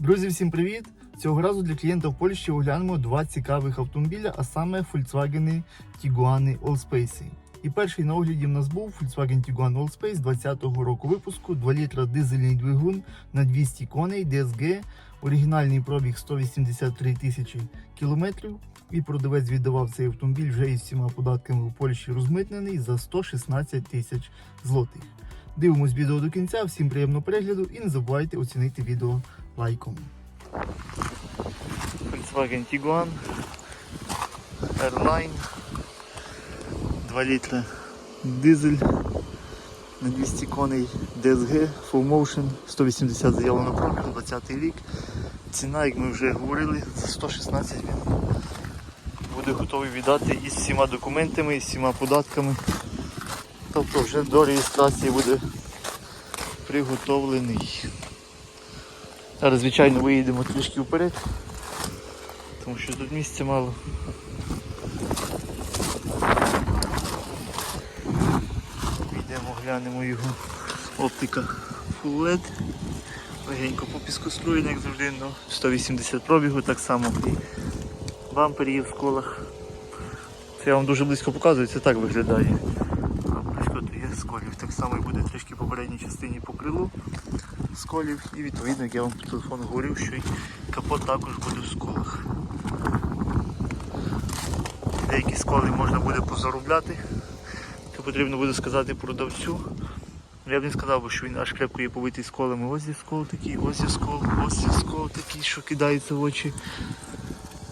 Друзі, всім привіт! Цього разу для клієнта в Польщі оглянемо два цікавих автомобіля, а саме Volkswagen Tiguan Allspace. І перший на огляді в нас був Volkswagen Tiguan Allspace 20-го року випуску, 2 літра дизельний двигун на 200 коней DSG, оригінальний пробіг 183 тисячі кілометрів. І продавець віддавав цей автомобіль вже із всіма податками у Польщі розмитнений за 116 тисяч злотих. Дивимось відео до кінця, всім приємного перегляду і не забувайте оцінити відео лайком. Volkswagen Tiguan R9 2 літра дизель на 200 коней DSG Full Motion 180 заявлено пробігу, 20 рік. Ціна, як ми вже говорили, за 116 він буде готовий віддати із всіма документами, із всіма податками. Тобто вже до реєстрації буде приготовлений. Зараз, звичайно, виїдемо трішки вперед, тому що тут місця мало. Підемо, глянемо його оптика Full LED. Легенько по піскоструєння, як завжди, ну, 180 пробігу, так само і бампер є в сколах. Це я вам дуже близько показую, це так виглядає. Близько є сколів. Так само і буде трішки по передній частині по крилу сколів. І відповідно, як я вам по телефону говорив, що і капот також буде в сколах. Деякі сколи можна буде позаробляти. Це потрібно буде сказати продавцю. Я б не сказав, що він аж крепко є побитий сколами. Ось є скол такий, ось є скол, ось є скол такий, що кидається в очі.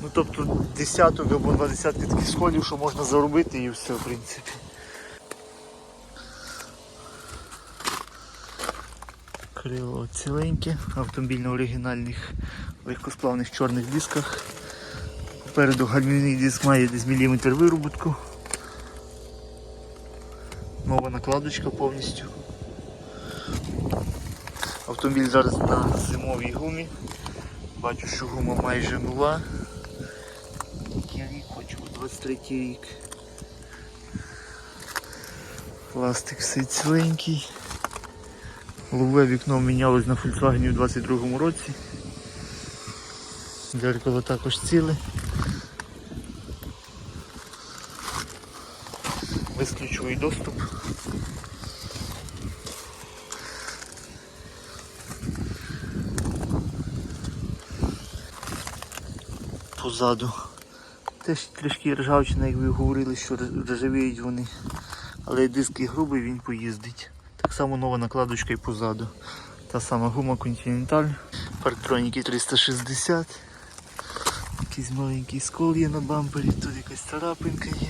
Ну тобто десяток або два десятки таких сколів, що можна заробити і все в принципі. Крило ціленьке, автомобіль на оригінальних легкосплавних чорних дисках. Попереду гальмівний диск має десь міліметр вироботку. Нова накладочка повністю. Автомобіль зараз на зимовій гумі. Бачу, що гума майже нова. Який рік хочу, 23 рік. Пластик все ціленький. Лобове вікно мінялось на Volkswagen у 22-му році. Дзеркало також ціле. Безключовий доступ. Позаду. Теж трішки ржавчина, як ви говорили, що ржавіють вони. Але диски грубий, він поїздить. Само нова накладочка і позаду. Та сама гума Continental. Парктроніки 360. Якийсь маленький скол є на бампері, тут якась царапинка є.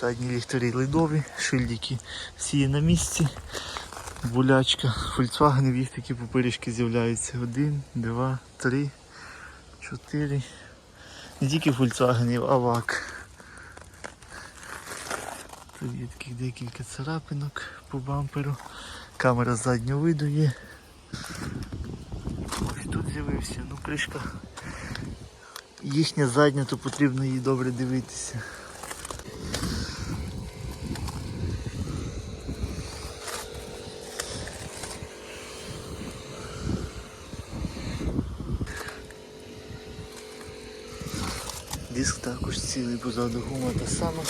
Задні ліхтарі ледові, шильдики всі є на місці. Булячка. Volkswagen їх такі пупирішки з'являються. Один, два, три, чотири. Не тільки Volkswagen, ВАК. Є таких декілька царапинок по бамперу. Камера заднього виду є. Ось тут з'явився, ну кришка їхня задня, то потрібно її добре дивитися. Диск також цілий позаду гума та сама.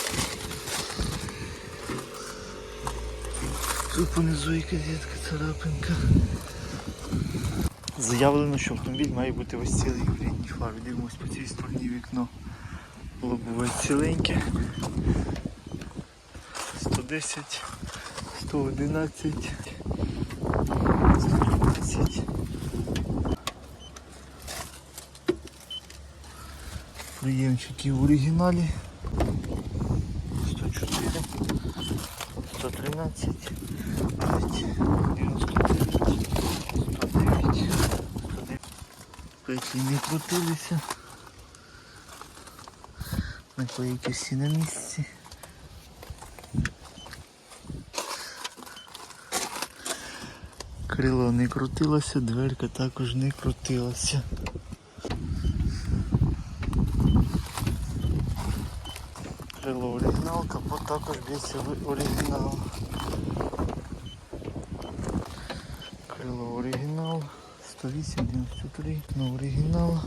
Тут понизу якась царапинка. Заявлено, що автомобіль має бути ось цілий в рідній фарі. Дивимось по цій стороні вікно. Лобове ціленьке. 110, 111, 112. Приємчики в оригіналі. 104, 113, Петлі не крутилися. Наклейки всі на місці. Крило не крутилося, дверка також не крутилася. Крило оригінал, капот також в оригінал. Крило оригінал. 108, 93 на оригінал.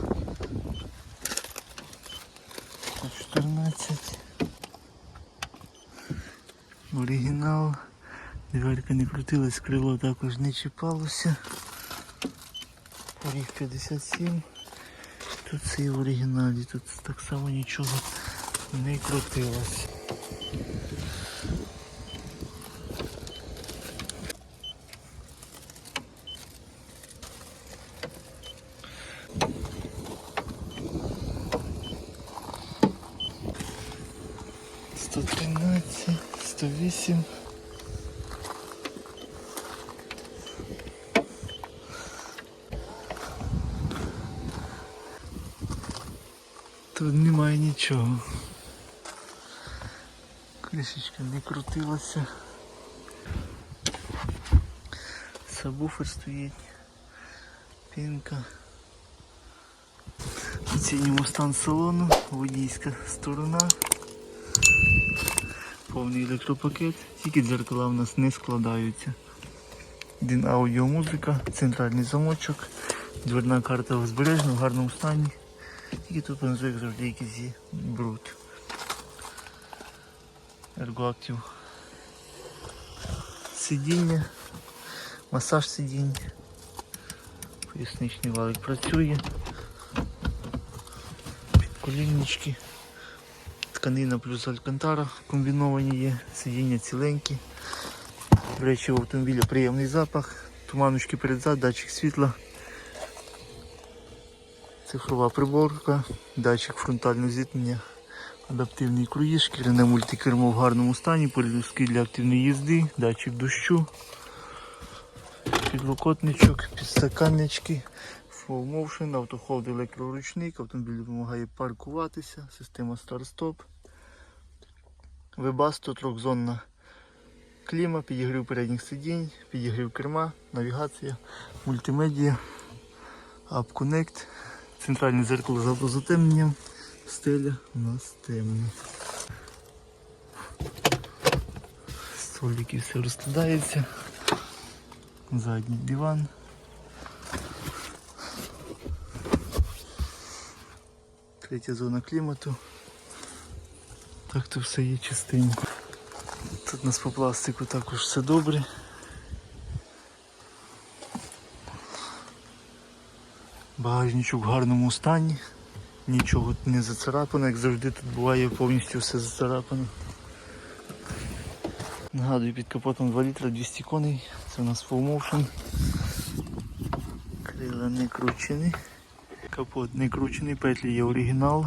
114. Оригінал. Дверка не крутилась, крило також не чіпалося. Поріг 57. Тут це і в оригіналі, тут так само нічого не крутилось. Сто тринадцять, сто вісім. Тут немає нічого. Кришечка не крутилася. Сабвуфер стоїть. Пінка. Оцінюємо стан салону, водійська сторона. Повний електропакет, тільки дзеркала в нас не складаються. Один аудіомузика, центральний замочок, дверна карта збережена в гарному стані. Тільки тут як завжди, якийсь бруд. Ергоактив. Сидіння, масаж сидінь. Поясничний валик працює. Підколіннички. Тканина плюс алькантара комбіновані є, сидіння ціленькі. До речі, в автомобіля приємний запах, туманочки передзад, датчик світла. Цифрова приборка, датчик фронтального зіткнення, адаптивний круїз, шкіряне мультикермо в гарному стані, перелюстки для активної їзди, датчик дощу, підлокотничок, підстаканнички, Full Motion, автохолд електроручник, автомобіль допомагає паркуватися, система старт-стоп, вебасто, трьохзонна кліма, підігрів передніх сидінь, підігрів керма, навігація, мультимедія, App Connect. Центральне зеркало з. Стеля у нас темна. Столики все розкладається. Задній диван. Третя зона клімату. Так то все є чистенько. Тут у нас по пластику також все добре. Багажничок в гарному стані, нічого не зацарапано, як завжди тут буває повністю все зацарапано. Нагадую, під капотом 2 літра 200 коней, це у нас motion. Крила не кручені, капот не кручений, петлі є оригінал.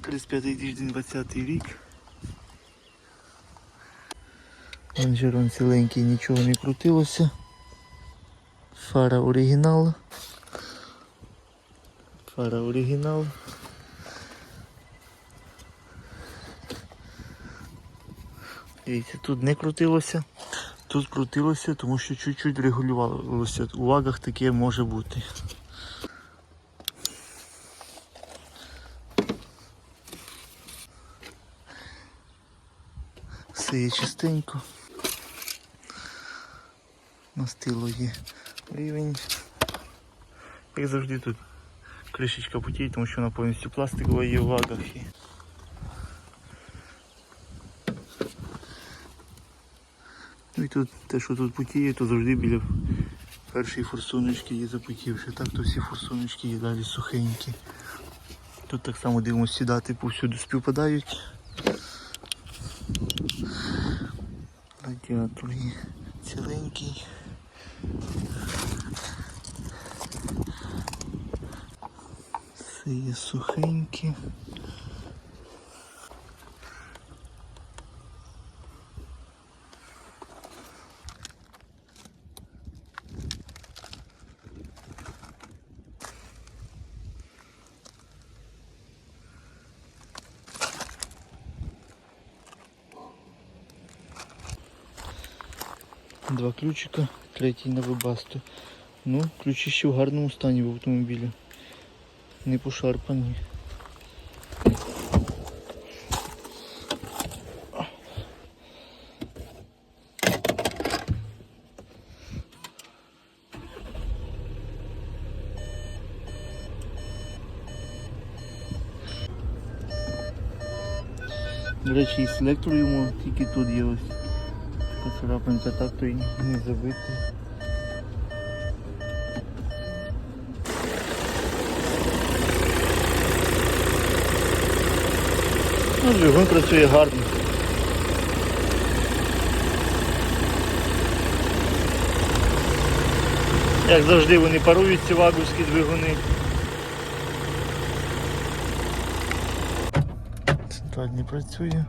35 тиждень 20 рік. Лонжерон ціленький, нічого не крутилося. Фара оригінал. Фара оригінал. Дивіться, тут не крутилося, тут крутилося, тому що чуть-чуть регулювалося. У вагах таке може бути. Все є чистенько. Настило є рівень. Як завжди тут кришечка потіє, тому що вона повністю пластикова є в вагах. І... Ну і тут те, що тут потіє, то завжди біля першої форсуночки є запотівши. Так то всі форсуночки є далі сухенькі. Тут так само дивимося, сідати повсюди співпадають. Радіатор є ціленький. Все є сухенькі. ключика, третій на вибасту. Ну, ключі ще в гарному стані в автомобілі. Не пошарпані. До речі, і селектор йому тільки тут є ось. Царапинка, так то і не забитий. Ну, двигун працює гарно. Як завжди вони парують ці вагузькі двигуни. Центральний працює.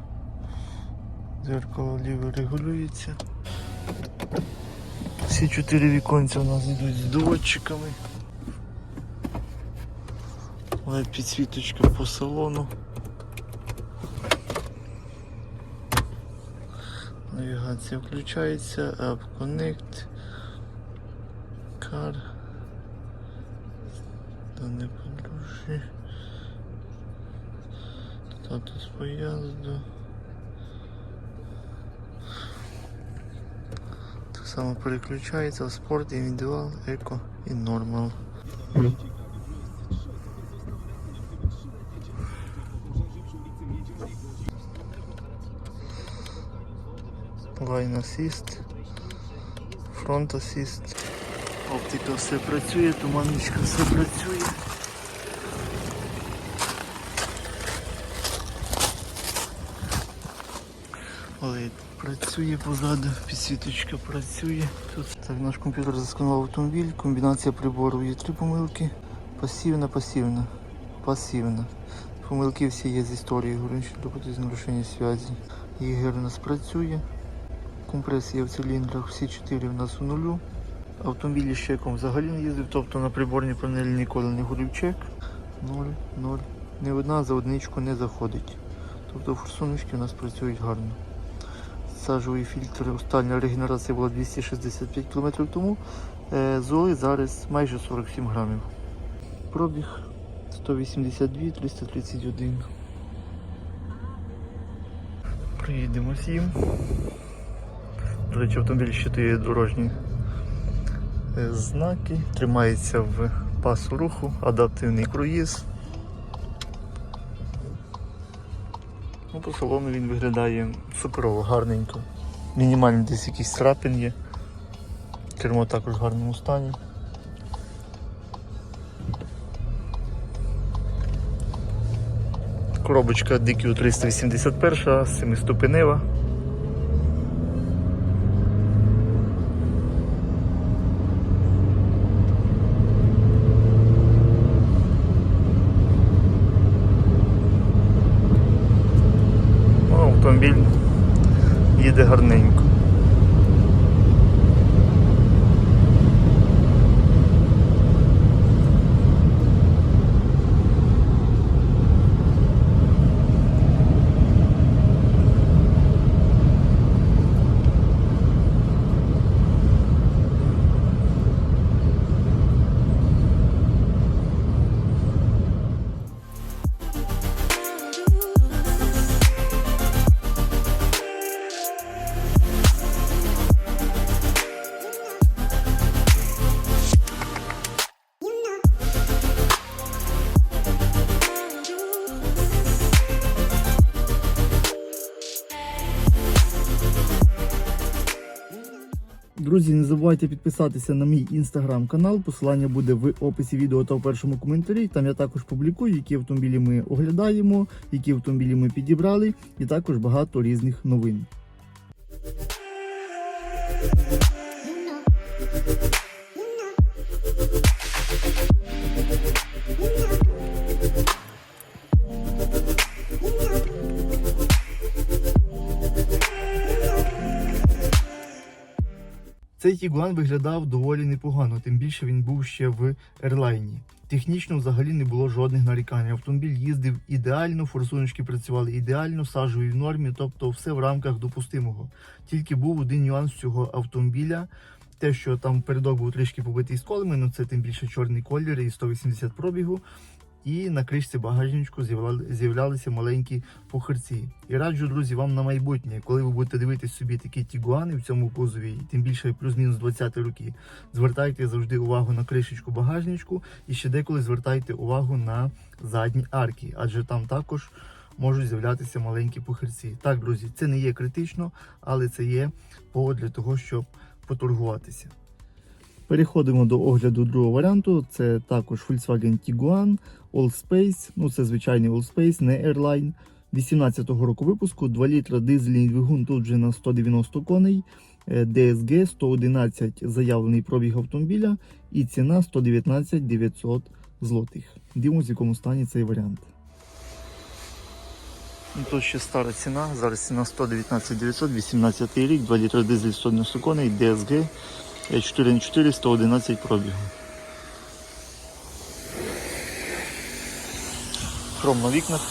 Дзеркало ліве регулюється. Всі чотири віконця у нас йдуть з доводчиками. led підсвіточка по салону. Навігація включається, App Connect, Car, дане подружжя, статус поїзду. Само переключається в спорт, індивідуал, еко і нормал. Line Assist, Front Assist. Оптика все працює, туманочка все працює. LED працює позаду, підсвіточка працює. Тут так, наш комп'ютер засканував автомобіль, комбінація прибору є три помилки. Пасивна, пасивна, пасивна. Помилки всі є з історії горючі, тобто з нарушення зв'язку. ЄГР у нас працює. Компресія в циліндрах, всі чотири в нас у нулю. Автомобілі з чеком взагалі не їздив, тобто на приборній панелі ніколи не горів чек. 0, 0. Ні одна за одничку не заходить. Тобто форсуночки у нас працюють гарно. Сажовий фільтр, остання регенерація була 265 км тому. Е, Золи зараз майже 47 грамів. Пробіг 182 331. Приїдемо їм. До речі, автомобіль щитує дорожні е, знаки, тримається в пасу руху, адаптивний круїз. Ну, по салону він виглядає суперово, гарненько. Мінімально десь якийсь царапин є. Кермо також в гарному стані. Коробочка DQ 381, 7-ступенева. Друзі, не забувайте підписатися на мій інстаграм-канал. Посилання буде в описі відео та в першому коментарі. Там я також публікую, які автомобілі ми оглядаємо, які автомобілі ми підібрали, і також багато різних новин. Цей Тігуан виглядав доволі непогано, тим більше він був ще в ерлайні. Технічно взагалі не було жодних нарікань. Автомобіль їздив ідеально, форсуночки працювали ідеально, сажові в нормі, тобто все в рамках допустимого. Тільки був один нюанс цього автомобіля. Те, що там передок був трішки побитий сколами, ну це тим більше чорний колір і 180 пробігу. І на кришці багажничку з'являли- з'являлися маленькі похирці. І раджу, друзі, вам на майбутнє, коли ви будете дивитись собі такі тігуани в цьому кузові, тим більше плюс-мінус 20 роки, звертайте завжди увагу на кришечку багажничку і ще деколи звертайте увагу на задні арки, адже там також можуть з'являтися маленькі пухирці. Так, друзі, це не є критично, але це є повод для того, щоб поторгуватися. Переходимо до огляду другого варіанту. Це також Volkswagen Tiguan Allspace. Ну, це звичайний Allspace, не Airline. 18-го року випуску, 2 літра дизельний двигун тут вже на 190 коней. Е, DSG 111 заявлений пробіг автомобіля і ціна 119 900 злотих. Дивимося, в якому стані цей варіант. Ну, Тут ще стара ціна. Зараз ціна 119 900, 18 рік, 2 літра дизель 190 коней, DSG 4 х 4 111 пробігу. Хром на вікнах,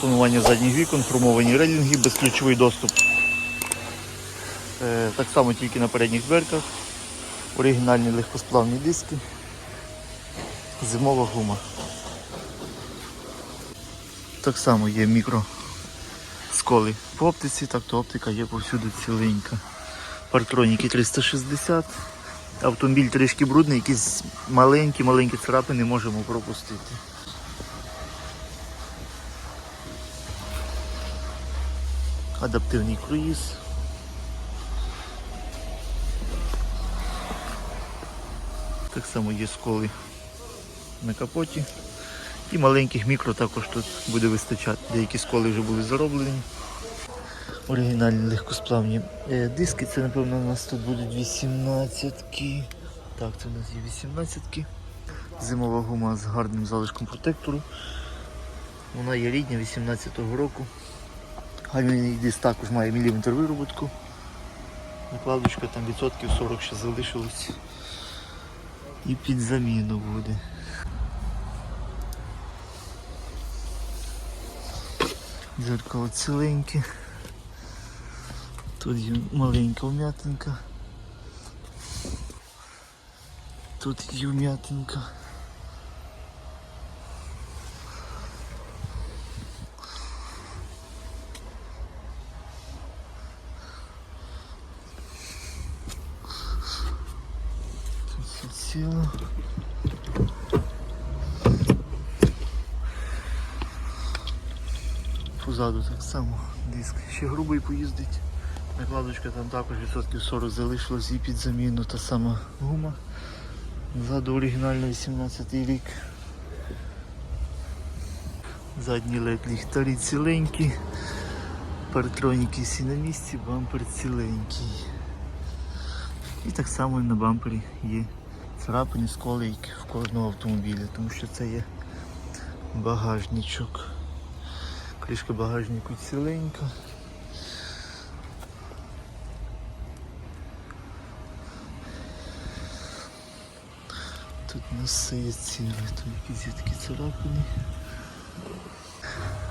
тонування задніх вікон, хромовані рейлінги, безключовий доступ. Е, так само тільки на передніх дверках. Оригінальні легкосплавні диски. Зимова гума. Так само є мікро сколи по оптиці, так то оптика є повсюди ціленька. Партроніки 360. Автомобіль трішки брудний, якісь маленькі-маленькі царапини можемо пропустити. Адаптивний круїз. Так само є сколи на капоті. І маленьких мікро також тут буде вистачати. Деякі сколи вже були зароблені. Оригінальні легкосплавні е, диски, це напевно у нас тут будуть 18-ки. Так, це у нас є 18-ки. Зимова гума з гарним залишком протектору. Вона є рідня 18-го року. Гальмівний диск також має міліметр вироботку. Накладочка там відсотків 40 ще залишилось. І під заміну буде. Дзеркало ціленьке. Тут є маленька вм'ятинка. Тут є вм'ятинка. Все. Позаду так само диск. Ще грубий поїздить. Накладочка там також відсотків 40 залишилось і під заміну та сама гума. Ззаду оригінально 18 рік. Задні лед ліхтарі ціленькі. Партроніки всі на місці, бампер ціленький. І так само на бампері є царапини, сколи як в кожного автомобіля, тому що це є багажничок. Кришка багажнику ціленька. Тут носи є ціле, тут якісь такі царапини.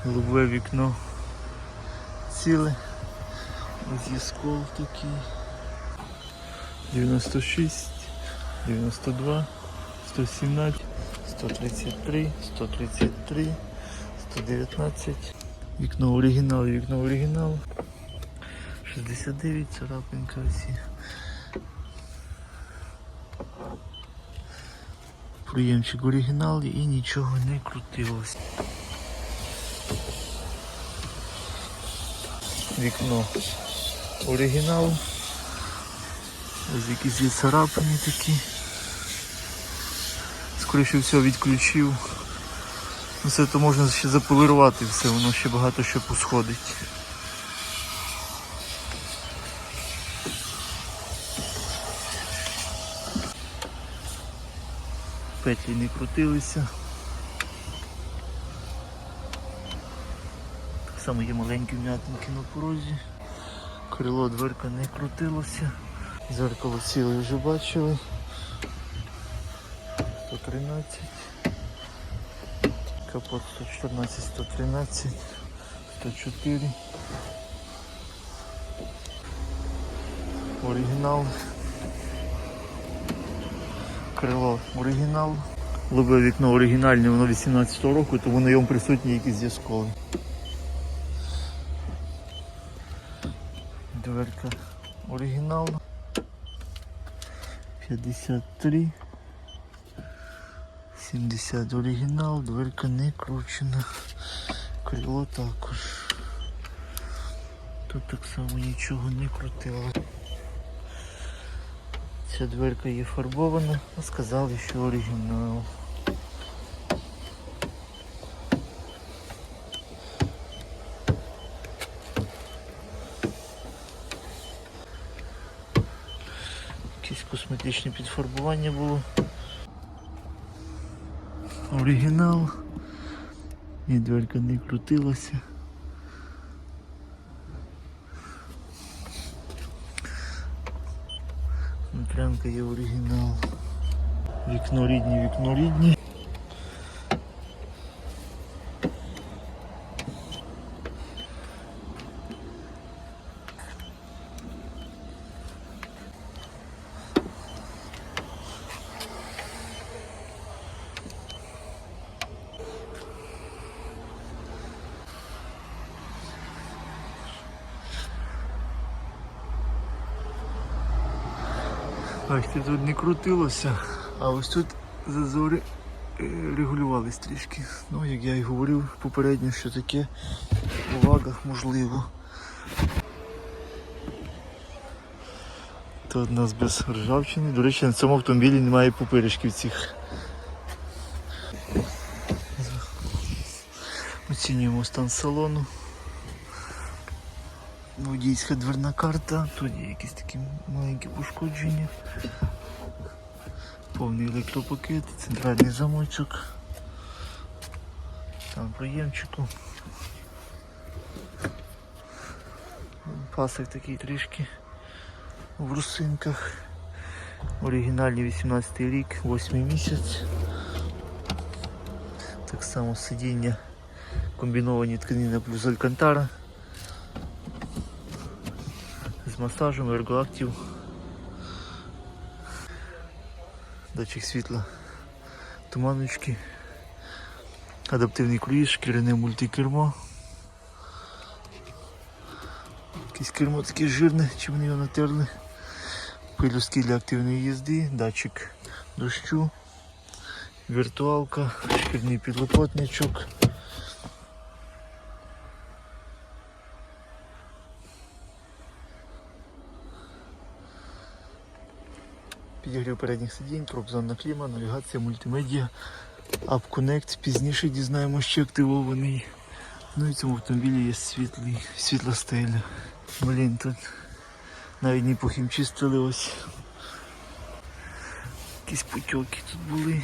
Голубе вікно ціле. Ось є скол такий. 96, 92, 117, 133, 133, 119. Вікно оригінал, вікно оригінал. 69, царапинка всі. Приємчик оригінал і нічого не крутилось. Вікно оригінал. Ось якісь є царапини такі. Скоріше всього відключив. Ну, Все то можна ще заполірувати все, воно ще багато що посходить. Петлі не крутилися. Так само є маленькі вм'ятинки на порозі. Крило дверка не крутилося. Зеркало ціле вже бачили. 113. Капот 114, 113, 104. Оригінал. Крило оригінал. Лобе вікно оригінальне, воно 18 року, тому на ньому присутні якісь зв'язкові. Дверка оригінал. 53. 70 оригінал, дверка не кручена. Крило також. Тут так само нічого не крутило. Ця дверка є фарбована, а сказали, що оригінал. Якесь косметичне підфарбування було. Оригінал. Ні, дверка не крутилася. Є оригінал. Вікно рідні, вікно рідні. Тут не крутилося, а ось тут зазори е, регулювались трішки. Ну, як я і говорив попередньо, що таке у вагах можливо. Тут у нас без ржавчини. До речі, на цьому автомобілі немає пупиришків цих. Оцінюємо стан салону. Водійська дверна карта, тут є якісь такі маленькі пошкодження. Повний електропакет, центральний замочок. Там проємчику. Пасик такий трішки в русинках. Оригінальний 18 рік, 8 місяць. Так само сидіння комбіновані тканина плюс алькантара з масажем, ергоактив. Датчик світла, туманочки, адаптивний круїз, шкіряне мультикермо. Якесь кермо таке жирне, чи вони його натерли. Пилюстки для активної їзди, датчик дощу, віртуалка, шкірний підлокотничок. Підігрів передніх сидінь, тропзонна кліма, навігація, мультимедіа, App Connect. Пізніше дізнаємося, що активований. Ну і в цьому автомобілі є світлий, світла стеля. Блін, тут навіть не похімчистили ось. Якісь потьоки тут були.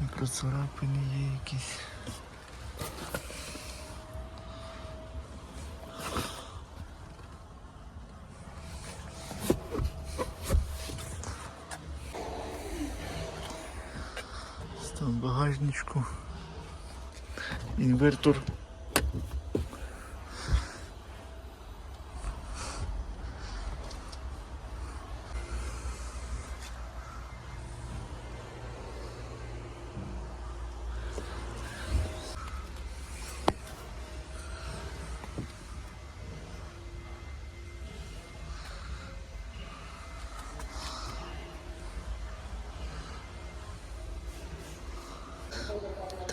Мікроцарапини є якісь. Стан багажничку. Інвертор.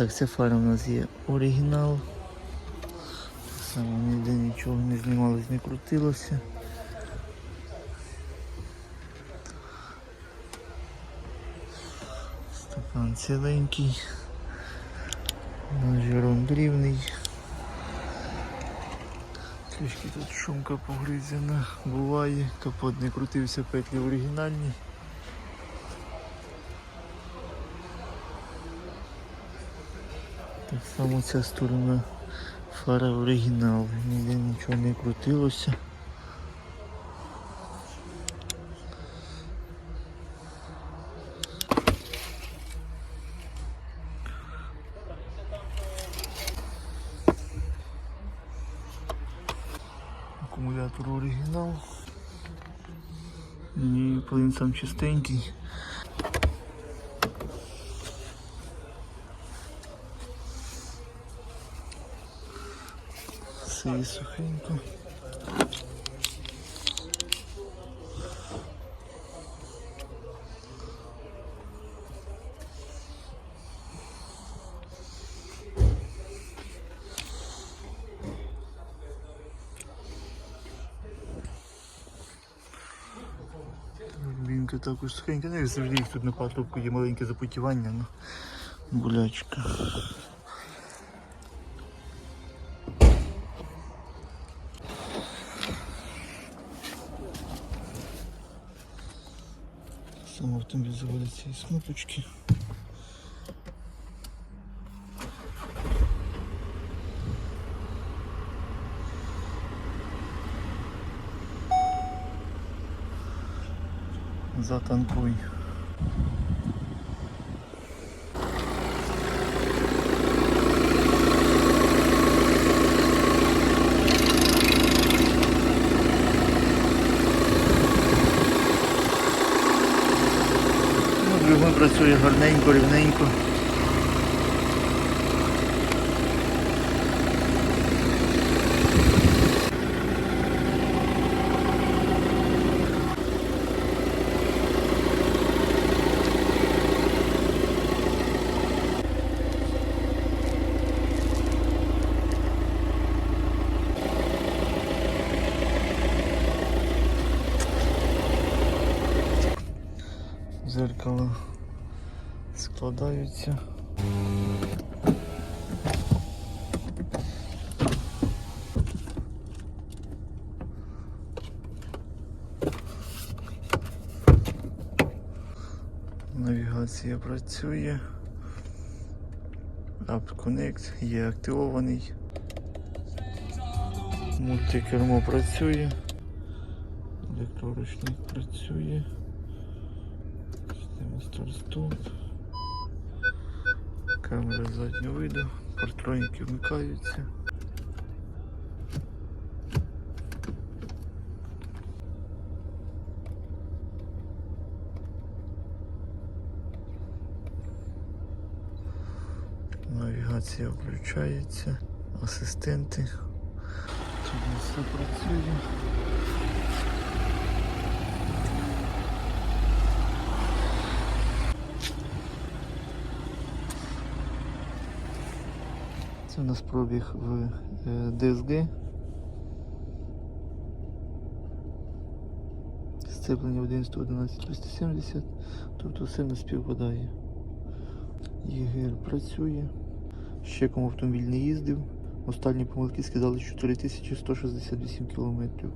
Так, ця фара у нас є оригінал. Саме ніде нічого не знімалось, не крутилося. Стакан ціленький. Ножерон дрівний. Трішки тут шумка погризена, буває, капот не крутився, петлі оригінальні. Так само ця сторона фара оригінал, ніде нічого не крутилося. Акумулятор оригінал. І плин сам чистенький. Зараз ну, і сухенько. Лінка також сухенька, не завжди їх тут на патрубку є маленьке запотівання, ну, але гулячка. Автомобіль заводиться із кнопочки. Затанкуй. Двигун працює гарненько, рівненько. Складаються. Навігація працює. App є активований. Мультикермо працює. Електроручник працює. Система старт-стоп. Камера заднього виду. Партроніки вмикаються. Навігація включається. Асистенти. Тут все працює. У нас пробіг в е, DSG. Сцеплення 11 11 370, тобто все не співпадає. ЄГР працює. Ще кому автомобіль не їздив. Останні помилки сказали 4168 кілометрів.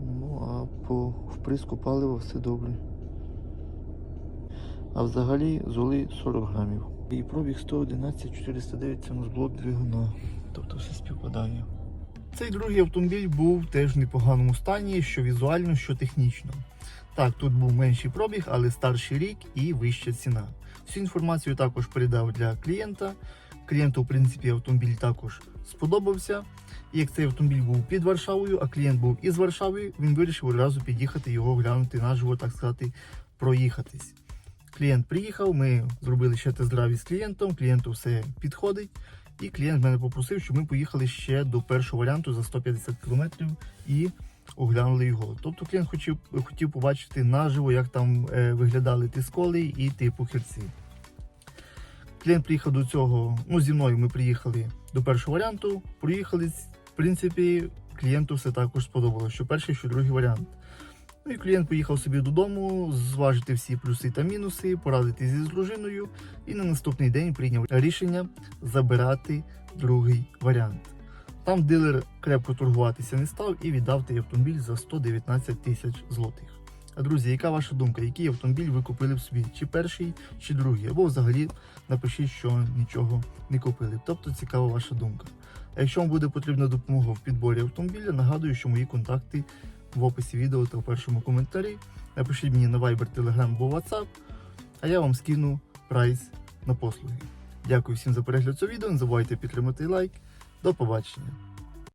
Ну, а по вприску палива все добре. А взагалі золи 40 грамів. І пробіг 111 409 це у блок двигуна. Тобто все співпадає. Цей другий автомобіль був теж в непоганому стані, що візуально, що технічно. Так, тут був менший пробіг, але старший рік і вища ціна. Всю інформацію також передав для клієнта. Клієнту, в принципі, автомобіль також сподобався. Як цей автомобіль був під Варшавою, а клієнт був із Варшави, він вирішив одразу під'їхати його глянути наживо, так сказати, проїхатись. Клієнт приїхав, ми зробили ще тест-драйв із клієнтом, клієнту все підходить. І клієнт мене попросив, щоб ми поїхали ще до першого варіанту за 150 км і оглянули його. Тобто клієнт хотів, хотів побачити наживо, як там е, виглядали ті сколи і типу херці. Клієнт приїхав до цього, ну зі мною ми приїхали до першого варіанту, проїхали. В принципі, клієнту все також сподобалося, що перший, що другий варіант. Ну і клієнт поїхав собі додому, зважити всі плюси та мінуси, порадитись зі дружиною, і на наступний день прийняв рішення забирати другий варіант. Там дилер крепко торгуватися не став і віддав той автомобіль за 119 тисяч злотих. А друзі, яка ваша думка? Який автомобіль ви купили б собі? Чи перший, чи другий? Або взагалі напишіть, що нічого не купили. Тобто цікава ваша думка. А якщо вам буде потрібна допомога в підборі автомобіля, нагадую, що мої контакти в описі відео та в першому коментарі. Напишіть мені на Viber, Telegram або WhatsApp, а я вам скину прайс на послуги. Дякую всім за перегляд цього відео. Не забувайте підтримати лайк. До побачення.